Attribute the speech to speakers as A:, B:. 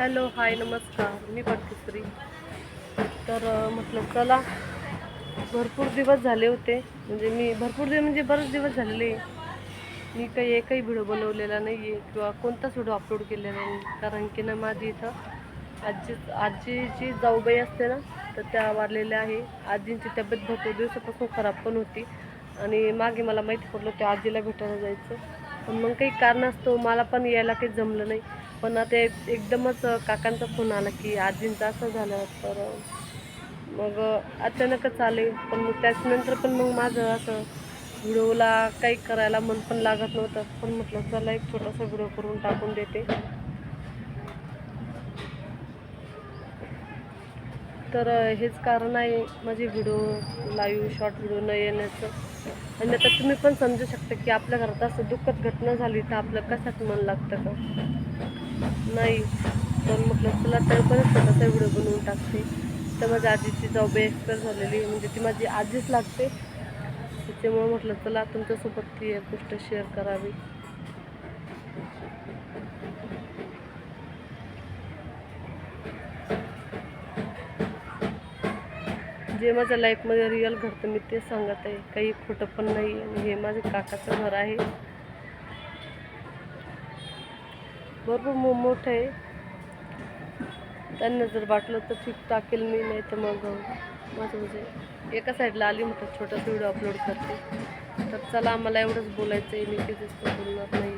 A: Hello hi नमस्कार. मी पटकेश्वरी तर म्हटलं चला भरपूर दिवस झाले होते. म्हणजे मी भरपूर दिवस म्हणजे बरेच दिवस झालेले. मी काही एकही व्हिडिओ बनवलेला नाही आहे किंवा कोणताच व्हिडिओ अपलोड केलेला नाही. कारण की ना माझी इथं आजी आजीची जाऊबाई असते ना तर त्या वारलेल्या आहे. आजींची तब्येत भरपूर दिवसापासून खराब पण होती. आणि मागे मला माहिती पडलं त्या आजीला भेटायला जायचं. पण मग काही कारण असतो मला पण यायला काही जमलं नाही. पण आता एकदमच काकांचा फोन आला की आजींचं असं झालं तर मग अचानकच आले. पण मग त्याच्यानंतर पण मग माझं असं व्हिडिओला काही करायला मन पण लागत नव्हतं. पण म्हटलं चला एक छोटासा व्हिडिओ करून टाकून देते. तर हेच कारण आहे माझे व्हिडिओ लाईव्ह शॉर्ट व्हिडिओ न येण्याचं. आणि आता तुम्ही पण समजू शकता की आपल्या घरात असं दुःखद घटना झाली तर आपलं कशात मन लागतं का? नाही. तर म्हटलं चला तर पण स्वतःचा व्हिडिओ बनवून टाकते. तर माझ्या आजीची जॉब एक्सपायर झालेली आहे. म्हणजे ती माझी आजीच लागते. त्याच्यामुळे म्हटलं चला तुमच्यासोबत ती एक गोष्ट शेअर करावी. जे माझ्या लाईफमध्ये रिअल घडतं मी ते सांगत आहे. काही खोटं पण नाही आणि हे माझे काकाचं घर आहे. भरपूर मो मोठं आहे. त्यांना जर वाटलं तर ठीक टाकेल मी नाही तर मग माझं म्हणजे एका साईडला आली म्हणतात छोटासा व्हिडिओ अपलोड करते. तर चला मला एवढंच बोलायचं आहे मी काही जास्त बोलणार नाही.